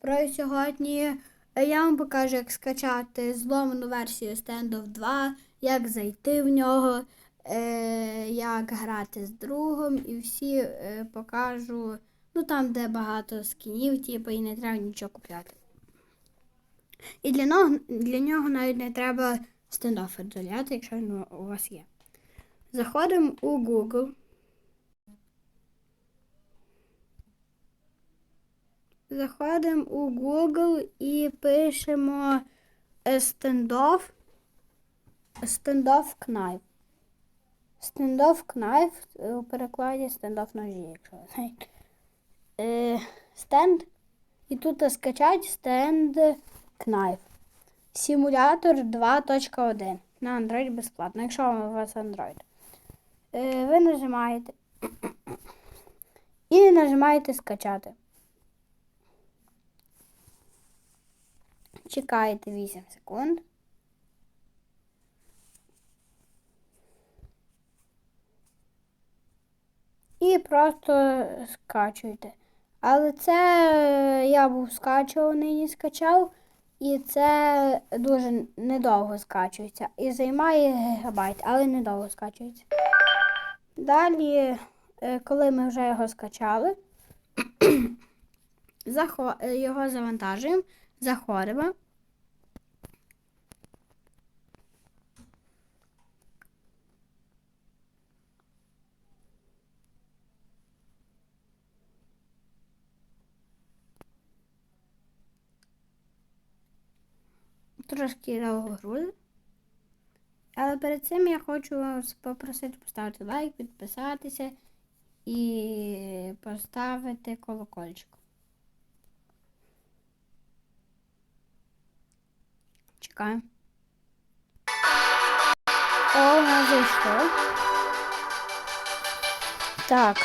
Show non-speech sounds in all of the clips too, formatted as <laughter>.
Про сьогодні е, я вам покажу, як скачати зломану версію Standoff 2, як зайти в нього, е, як грати з другом і всі е, покажу, ну там, де багато скінів, типу, і не треба нічого купляти. І для нього, для нього навіть не треба стендоф дозволяти, якщо він у вас є. Заходимо у Google. Заходимо у Google і пишемо стендоф. Стендоф кнайф. Стендоф кнайф у перекладі стендоф ножі, якщо ви знаєте. Стенд. І тут скачать стенд кнайф. Симулятор 2.1. На Android безплатно, якщо у вас Android. Е, ви нажимаєте <coughs> і нажимаєте скачати. Чекаєте 8 секунд. І просто скачуєте. Але це я був скачував, нині скачав, і це дуже недовго скачується. І займає гігабайт, але недовго скачується. Далі, е, коли ми вже його скачали, <clears throat> е, його завантажуємо, заходимо. Трошки грузить. Але перед цим я хочу вас попросити поставити лайк, підписатися і поставити колокольчик. Чекаємо. О, нас зайшло. Так.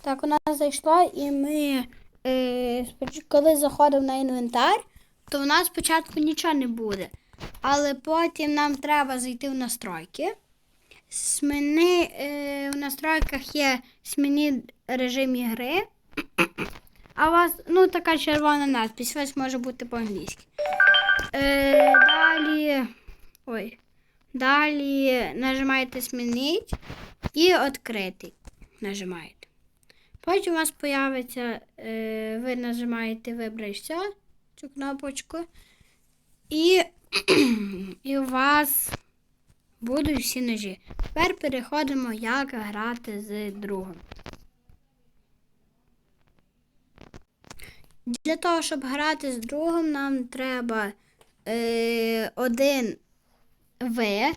Так, у нас зайшло і ми, е, коли заходимо на інвентар, то в нас спочатку нічого не буде. Але потім нам треба зайти в настройки. Смени, е, в настройках є сміни режим ігри. <clears throat> А у вас ну, така червона надпись, вас може бути по-англійськи. Е, далі. Ой. Далі нажимаєте змінить і відкрити. Нажимаєте. Потім у вас появиться, е, ви нажимаєте вибрати все, цю кнопочку. І, <clears throat> і у вас будуть всі ножі. Тепер переходимо, як грати з другом. Для того, щоб грати з другом, нам треба е, один В.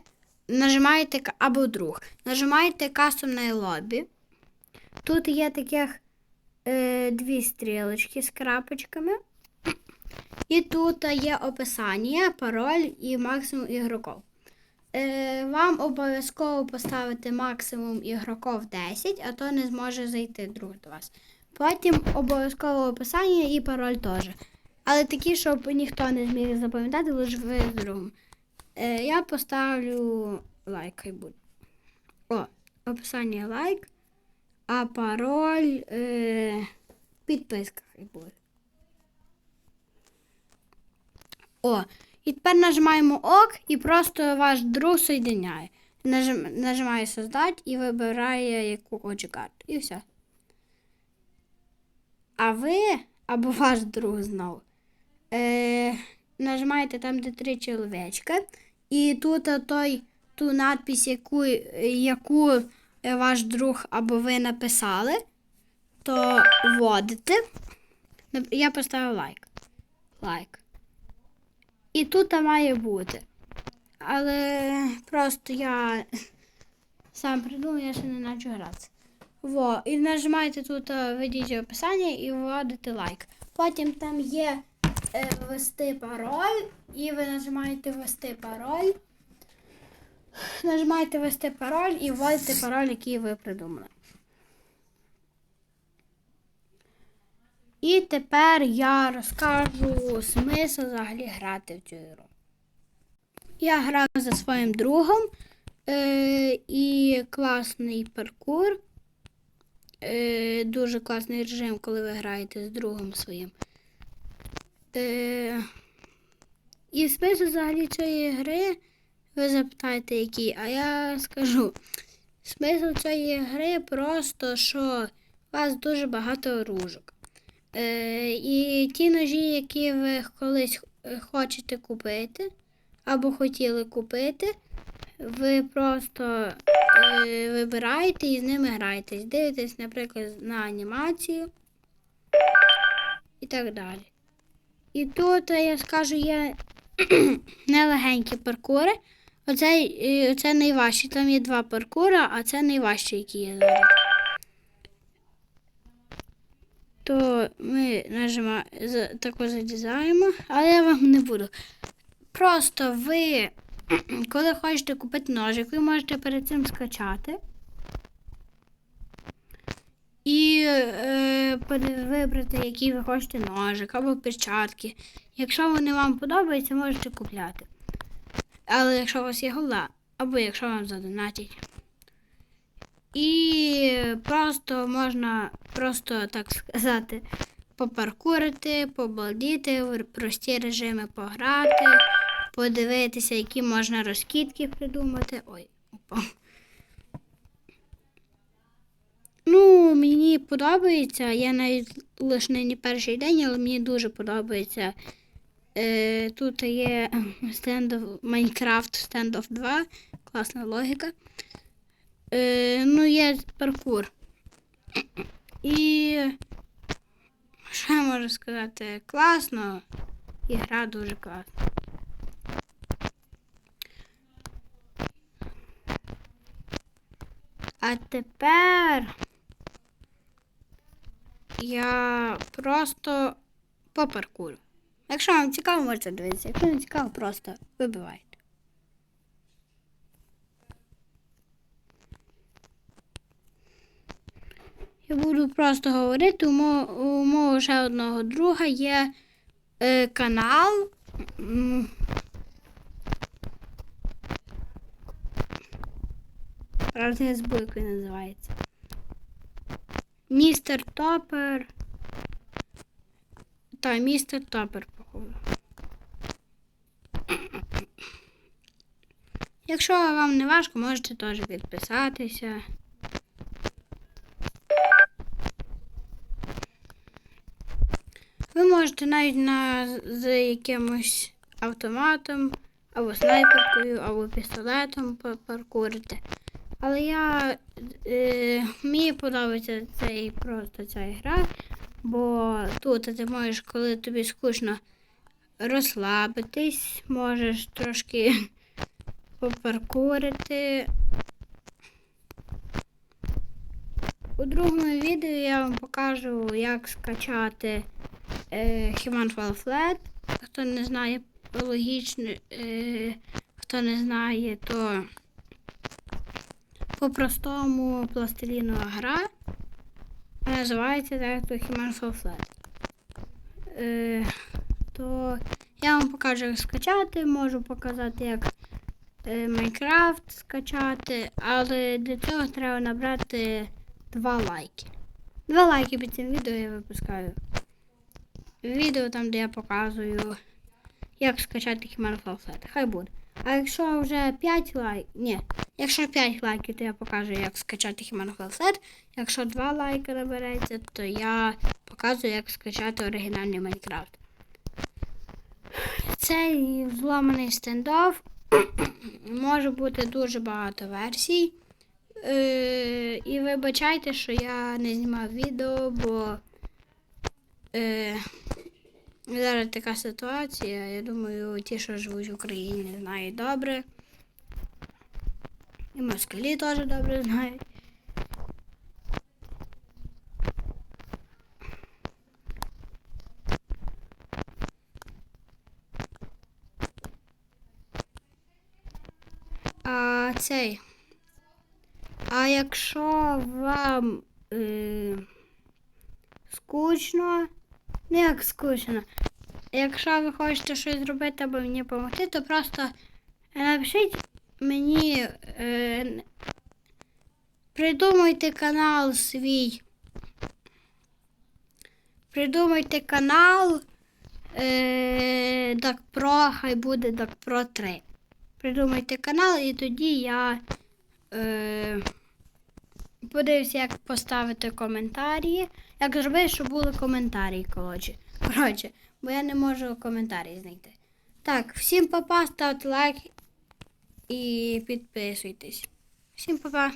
Нажимаєте або друг. Нажимаєте кастомне лобі. Тут є таких е, дві стрілочки з крапочками. І тут є описання, пароль і максимум ігроків. Е, вам обов'язково поставити максимум ігроків 10, а то не зможе зайти друг до вас. Потім обов'язково описання і пароль теж. Але такі, щоб ніхто не зміг запам'ятати, лише ви з другом. Е, я поставлю лайк, хай буде. О, описання лайк, а пароль е, підписка хай буде. О, і тепер нажимаємо ОК і просто ваш друг соєдиняє. Нажим, нажимає создати і вибирає яку хоче карту. І все. А ви або ваш друг знову. Е, нажимаєте там, де три чоловічка, і тут той, ту надпись, яку, яку е, ваш друг або ви написали, то вводите. Я поставив лайк. Лайк. І тут має бути. Але просто я сам придумав, я ще не почав грати. Во, і нажимаєте тут е, введіть описання і вводите лайк. Потім там є е, ввести пароль, і ви нажимаєте ввести пароль. Нажимаєте ввести пароль і вводите пароль, який ви придумали. І тепер я розкажу смисл взагалі грати в цю гру. Я грав за своїм другом е, і класний паркур. е, дуже класний режим, коли ви граєте з другом своїм. Е, і смисл взагалі цієї гри, ви запитаєте, який, а я скажу. Смисл цієї гри просто, що у вас дуже багато оружок. Е, і ті ножі, які ви колись е, хочете купити, або хотіли купити, ви просто е, вибираєте і з ними граєтесь. Дивитесь, наприклад, на анімацію і так далі. І тут, я скажу, є <clears throat> нелегенькі паркури. Оце, оце найважчі. Там є два паркура, а це найважчі, які є зараз. То ми нажимаємо, тако задізаємо, але я вам не буду. Просто ви, <clears throat> коли хочете купити ножик, ви можете перед цим скачати. І е, вибрати, який ви хочете ножик або перчатки. Якщо вони вам подобаються, можете купляти. Але якщо у вас є голда, або якщо вам задонатять. І просто можна просто так сказати, попаркурити, побалдіти, в прості режими пограти, подивитися, які можна розкидки придумати. Ой, упав. Ну, мені подобається. Я навіть лише не перший день, але мені дуже подобається. Е, тут є стендов Minecraft Standoff 2, класна логіка. Е, ну, є паркур. І що я можу сказати? Класно. І гра дуже класна. А тепер я просто по. Якщо вам цікаво, можете дивитися. Якщо не цікаво, просто вибивайте. Я буду просто говорити. У мого, ще одного друга є е, канал. Правда, я забув, як називається. Містер Топер. Та, містер Топер, походу. Якщо вам не важко, можете теж підписатися. Ви можете навіть на, з якимось автоматом, або снайперкою, або пістолетом паркурити. Але я е, мені подобається цей просто ця гра, бо тут ти можеш, коли тобі скучно, розслабитись, можеш трошки <laughs> попаркурити. У другому відео я вам покажу, як скачати Human Fall Flat. Хто не знає логічно, е, хто не знає, то по-простому пластилінова гра. Називається так то Human Fall Flat. Е, то я вам покажу, як скачати, можу показати, як е, Майнкрафт скачати, але для цього треба набрати два лайки. Два лайки під цим відео я випускаю. Відео там, де я показую, як скачати Fall Flat. Хай буде. А якщо вже 5 лайків, ні, якщо 5 лайків, то я покажу, як скачати Fall Flat. Якщо 2 лайки набереться, то я показую, як скачати оригінальний Майнкрафт. Цей зламаний стендов <clears throat> може бути дуже багато версій. Е, і вибачайте, що я не знімав відео, бо е, зараз така ситуація. Я думаю, ті, що живуть в Україні, знають добре. І москалі теж добре знають. А цей. А якщо вам е, скучно, не як скучно, якщо ви хочете щось зробити або мені допомогти, то просто напишіть мені, е, придумайте канал свій Придумайте канал. Е, Duck хай буде Pro 3. Придумайте канал, і тоді я е, подивлюся, як поставити коментарі. Як зробити, щоб були коментарі, коротше. Коротше, бо я не можу коментарі знайти. Так, всім па-па, ставте лайк і підписуйтесь. Всім па-па.